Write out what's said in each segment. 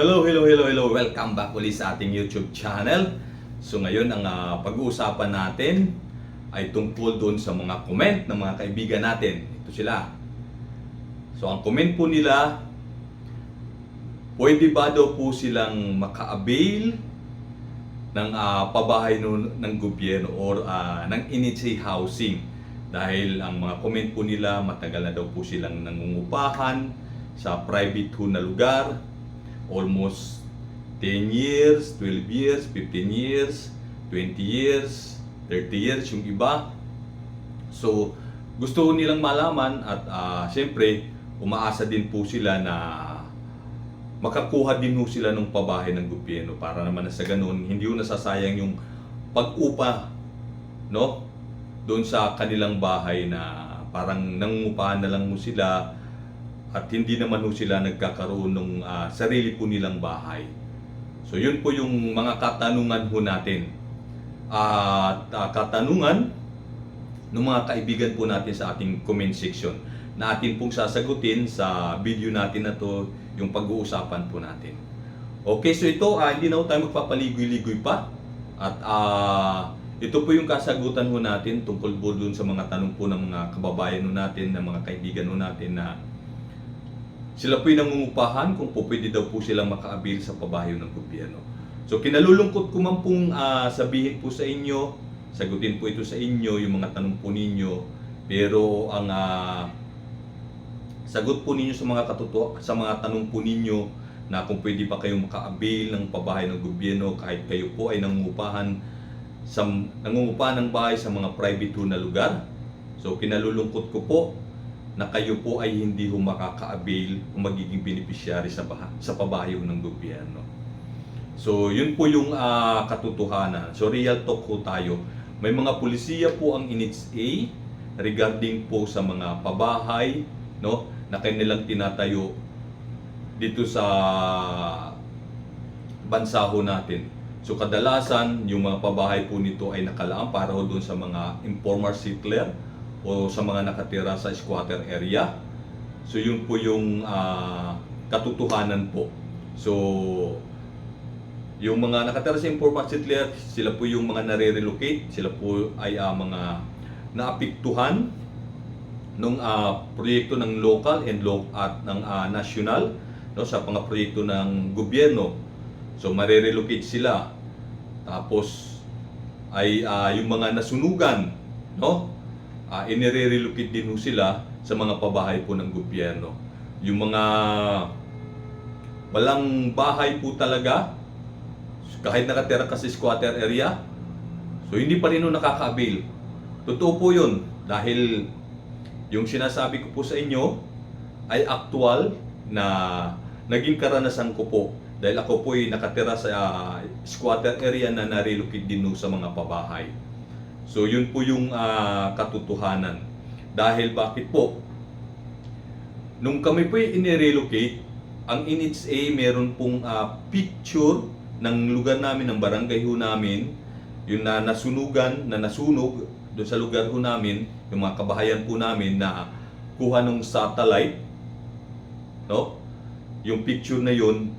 Hello, hello, hello, hello. Welcome back ulit sa ating YouTube channel. So ngayon ang ah, pag-uusapan natin ay tungkol doon sa mga comment ng mga kaibigan natin. Ito sila. So ang comment po nila, pwede ba daw po silang maka-avail ng ah, pabahay nun- ng gobyerno or ah, ng NHA housing dahil ang mga comment po nila matagal na daw po silang nangungupahan sa private ho na lugar almost 10 years, 12 years, 15 years, 20 years, 30 years yung iba. So, gusto nilang malaman at ah, siyempre, umaasa din po sila na makakuha din ho sila ng pabahay ng gobyerno para naman na sa ganun, hindi ho nasasayang yung pag-upa, no? Doon sa kanilang bahay na parang nangungupahan na lang ho sila at hindi naman ho sila nagkakaroon ng ah, sarili po nilang bahay. So yun po yung mga katanungan ho natin. At ah, katanungan ng mga kaibigan po natin sa ating comment section na atin pong sasagutin sa video natin na to yung pag-uusapan po natin. Okay, so ito, ah, hindi na tayo magpapaligoy-ligoy pa. At ah, ito po yung kasagutan ho natin tungkol po dun sa mga tanong po ng mga kababayan ho natin, ng mga kaibigan ho natin na sila po'y nangungupahan kung po pwede daw po silang makaabil sa pabayo ng gobyerno. So kinalulungkot ko man pong ah, sabihin po sa inyo, sagutin po ito sa inyo, yung mga tanong po ninyo, pero ang ah, sagot po ninyo sa mga katuto sa mga tanong po ninyo na kung pwede pa kayong makaabil ng pabahay ng gobyerno kahit kayo po ay nangungupahan sa nangungupahan ng bahay sa mga private na lugar. So kinalulungkot ko po na kayo po ay hindi ho makaka-avail o magiging beneficiary sa, baha, sa pabayo ng gobyerno. So, yun po yung ah, katotohanan. So, real talk po tayo. May mga pulisiya po ang NHA regarding po sa mga pabahay no, na kanilang tinatayo dito sa bansa ho natin. So kadalasan, yung mga pabahay po nito ay nakalaan para ho doon sa mga informal settler o sa mga nakatira sa squatter area. So yun po yung ah, katotohanan po. So yung mga nakatira sa informal settler, sila po yung mga nare-relocate, sila po ay ah, mga naapektuhan nung ah, proyekto ng local and lo at ng ah, national no sa mga proyekto ng gobyerno. So marerelocate sila. Tapos ay ah, yung mga nasunugan, no? Ah, inire-relocate din ho sila sa mga pabahay po ng gobyerno. Yung mga walang bahay po talaga, kahit nakatira ka sa squatter area, so hindi pa rin ho nakaka-avail. Totoo po yun dahil yung sinasabi ko po sa inyo ay aktual na naging karanasan ko po dahil ako po ay nakatira sa ah, squatter area na narelocate din sa mga pabahay. So yun po yung ah, katotohanan. Dahil bakit po? Nung kami po inirelocate, ang NHA meron pong ah, picture ng lugar namin, ng barangay ho namin, yung na nasunugan, na nasunog doon sa lugar ho namin, yung mga kabahayan po namin na kuha ng satellite, no? Yung picture na yun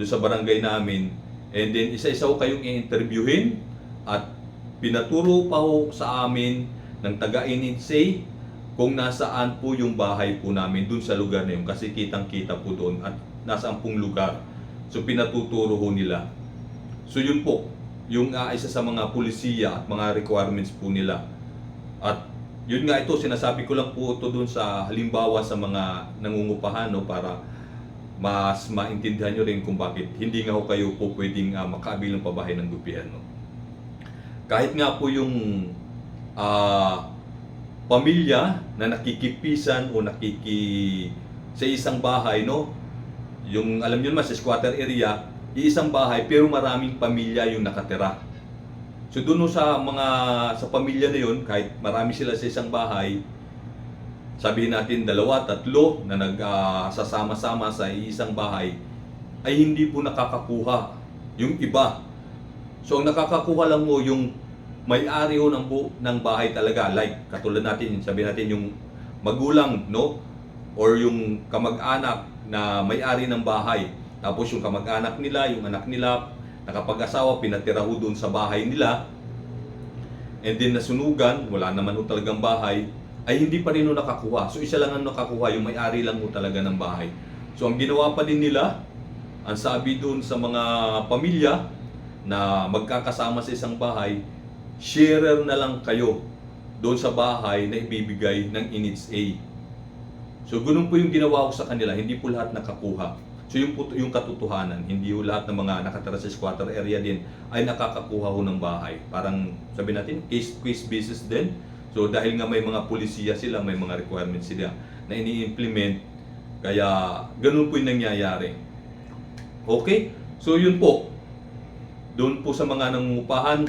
doon sa barangay namin, and then isa-isa ho kayong i-interviewin at pinaturo pa ho sa amin ng taga-NHA kung nasaan po yung bahay po namin doon sa lugar na yun kasi kitang-kita po doon at nasaan pong lugar. So pinatuturo ho nila. So yun po, yung ah, isa sa mga pulisiya at mga requirements po nila. At yun nga ito, sinasabi ko lang po ito doon sa halimbawa sa mga nangungupahan no, para mas maintindihan nyo rin kung bakit hindi nga ho kayo po pwedeng uh, makaabil ng pabahay ng gobyerno. Kahit nga po yung ah, pamilya na nakikipisan o nakiki sa isang bahay, no? Yung alam niyo naman sa squatter area, iisang bahay pero maraming pamilya yung nakatira. So doon sa mga sa pamilya na yun, kahit marami sila sa isang bahay, sabihin natin dalawa, tatlo na nagsasama-sama sa isang bahay, ay hindi po nakakakuha yung iba. So ang nakakakuha lang mo yung may-ari ho ng, bu- ng bahay talaga. Like katulad natin, sabihin natin yung magulang, no? Or yung kamag-anak na may-ari ng bahay. Tapos yung kamag-anak nila, yung anak nila, nakapag-asawa, pinatira ho doon sa bahay nila. And then nasunugan, wala naman ho talagang bahay, ay hindi pa rin ho nakakuha. So isa lang ang nakakuha, yung may-ari lang ho talaga ng bahay. So ang ginawa pa din nila, ang sabi doon sa mga pamilya na magkakasama sa isang bahay, sharer na lang kayo doon sa bahay na ibibigay ng NHA. So ganun po yung ginawa ko sa kanila, hindi po lahat nakakuha. So yung, po- yung katotohanan, hindi po lahat ng mga nakatira sa squatter area din ay nakakakuha ho ng bahay. Parang sabi natin, case quiz basis din. So dahil nga may mga polisiya sila, may mga requirements sila na ini-implement, kaya ganun po yung nangyayari. Okay? So yun po. Doon po sa mga nangungupahan,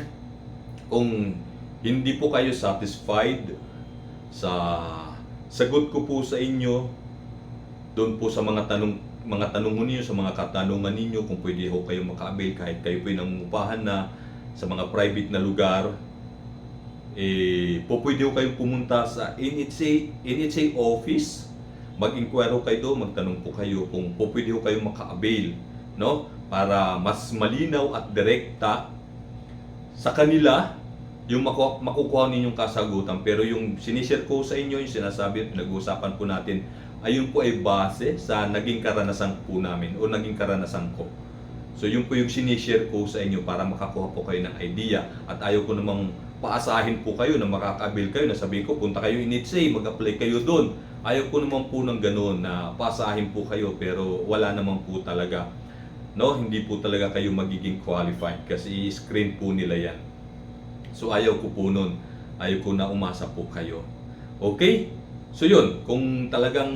kung hindi po kayo satisfied sa sagot ko po sa inyo, doon po sa mga tanong mga tanong ninyo, sa mga katanungan ninyo, kung pwede ho kayo maka-avail kahit kayo po yung nangungupahan na sa mga private na lugar, eh, po pwede ho kayong pumunta sa NHA, NHA office, mag-inquire kayo doon, magtanong po kayo kung po pwede ho kayong maka-avail, no? Para mas malinaw at direkta sa kanila yung maku- makukuha ninyong kasagutan. Pero yung sinishare ko sa inyo, yung sinasabi at pinag-uusapan po natin, ayun po ay base sa naging karanasan po namin o naging karanasan ko. So yun po yung sinishare ko sa inyo para makakuha po kayo ng idea at ayaw ko namang paasahin po kayo na makakabil kayo na sabihin ko punta kayo in say mag-apply kayo doon. Ayaw ko naman po ng ganoon na paasahin po kayo pero wala naman po talaga. No, hindi po talaga kayo magiging qualified kasi i-screen po nila yan. So ayaw ko po nun. Ayaw ko na umasa po kayo. Okay? So yun, kung talagang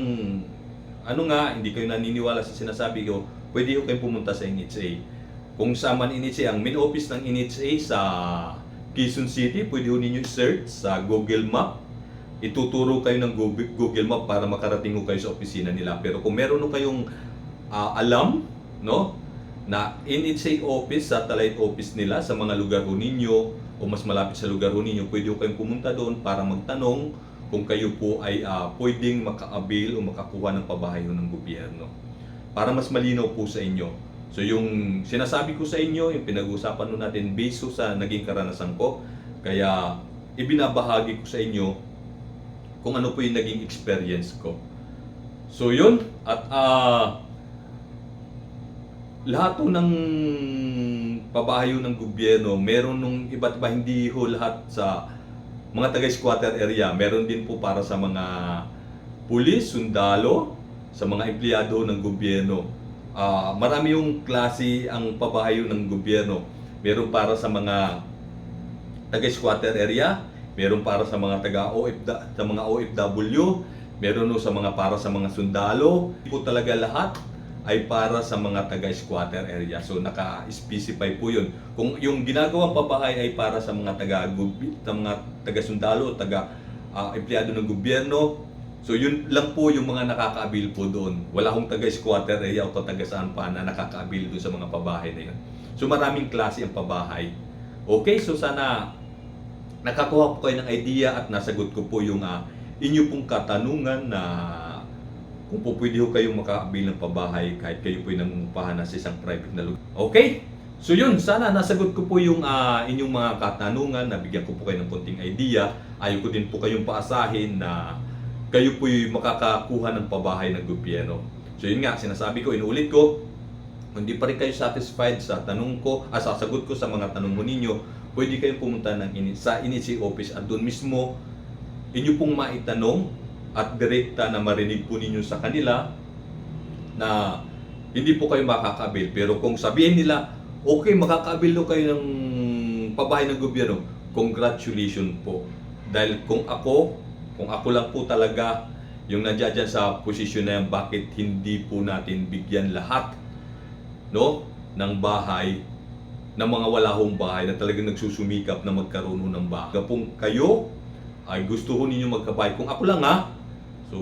ano nga, hindi kayo naniniwala sa sinasabi ko, pwede ko kayong pumunta sa NHA. Kung sa man NHA, ang main office ng NHA sa Quezon City, pwede ho ninyo search sa Google Map. Ituturo kayo ng Google Map para makarating ho kayo sa opisina nila. Pero kung meron ho kayong ah, alam, no, na NHA office, satellite office nila sa mga lugar ho ninyo o mas malapit sa lugar ho ninyo, pwede ho kayong pumunta doon para magtanong kung kayo po ay ah, pwedeng maka-avail o makakuha ng pabahay ho ng gobyerno. Para mas malinaw po sa inyo. So yung sinasabi ko sa inyo, yung pinag-uusapan nun natin based sa naging karanasan ko, kaya ibinabahagi ko sa inyo kung ano po yung naging experience ko. So yun, at ah lahat po ng pabahayo ng gobyerno, meron nung iba't iba, hindi ho lahat sa mga taga-squatter area. Meron din po para sa mga pulis, sundalo, sa mga empleyado ng gobyerno. Ah, marami yung klase ang pabahayo ng gobyerno. Meron para sa mga taga-squatter area, meron para sa mga taga OF sa mga OFW, meron no sa mga para sa mga sundalo. Hindi talaga lahat ay para sa mga taga-squatter area. So naka-specify po 'yun. Kung yung ginagawang pabahay ay para sa mga taga sa mga taga-sundalo, taga ah, empleyado ng gobyerno, So yun lang po yung mga nakaka-avail po doon. Wala akong taga-squatter area o taga saan pa na nakaka-avail doon sa mga pabahay na yun. So maraming klase ang pabahay. Okay, so sana nakakuha po kayo ng idea at nasagot ko po yung ah, inyo pong katanungan na kung po pwede ho kayong maka-avail ng pabahay kahit kayo po yung nangungupahan na sa isang private na lugar. Okay? So yun, sana nasagot ko po yung ah, inyong mga katanungan, nabigyan ko po kayo ng konting idea. Ayaw ko din po kayong paasahin na kayo po yung makakakuha ng pabahay ng gobyerno. So yun nga, sinasabi ko, inuulit ko, hindi pa rin kayo satisfied sa tanong ko, ah, sa sagot ko sa mga tanong mo ninyo, pwede kayong pumunta ng sa NHA office at doon mismo inyo pong maitanong at direkta na marinig po ninyo sa kanila na hindi po kayo makakabil. Pero kung sabihin nila, okay, makakabil daw kayo ng pabahay ng gobyerno, congratulations po. Dahil kung ako, kung ako lang po talaga yung nandiyan sa posisyon na yan, bakit hindi po natin bigyan lahat no, ng bahay ng mga wala hong bahay na talagang nagsusumikap na magkaroon ng bahay. Kung kayo ay gusto ho ninyo magkabahay, kung ako lang ha, so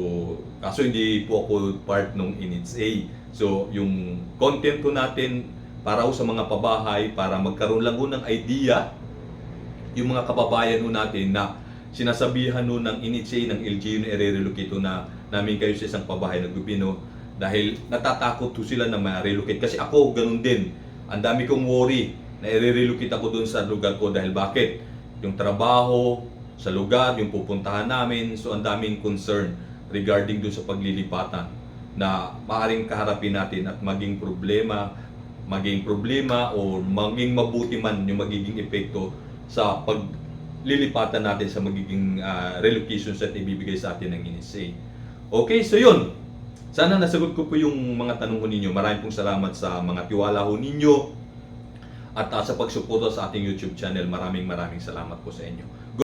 kaso hindi po ako part ng NHA. So yung content ko natin para ho sa mga pabahay, para magkaroon lang ho ng idea yung mga kababayan ho natin na sinasabihan no ng NHA ng LGU na i-relocate ho na namin kayo sa isang pabahay ng gobyerno Dahil natatakot po sila na ma-relocate. Kasi ako, ganun din. Ang dami kong worry na i-relocate ako dun sa lugar ko dahil bakit? Yung trabaho, sa lugar, yung pupuntahan namin. So, ang daming concern regarding dun sa paglilipatan na maaaring kaharapin natin at maging problema, maging problema o maging mabuti man yung magiging epekto sa paglilipatan natin sa magiging ah, relocations at ibibigay sa atin ng NSA. Okay, so yun. Sana nasagot ko po yung mga tanong ko ninyo. Maraming pong salamat sa mga tiwala ho ninyo at ah, sa pagsuporta sa ating YouTube channel. Maraming maraming salamat po sa inyo.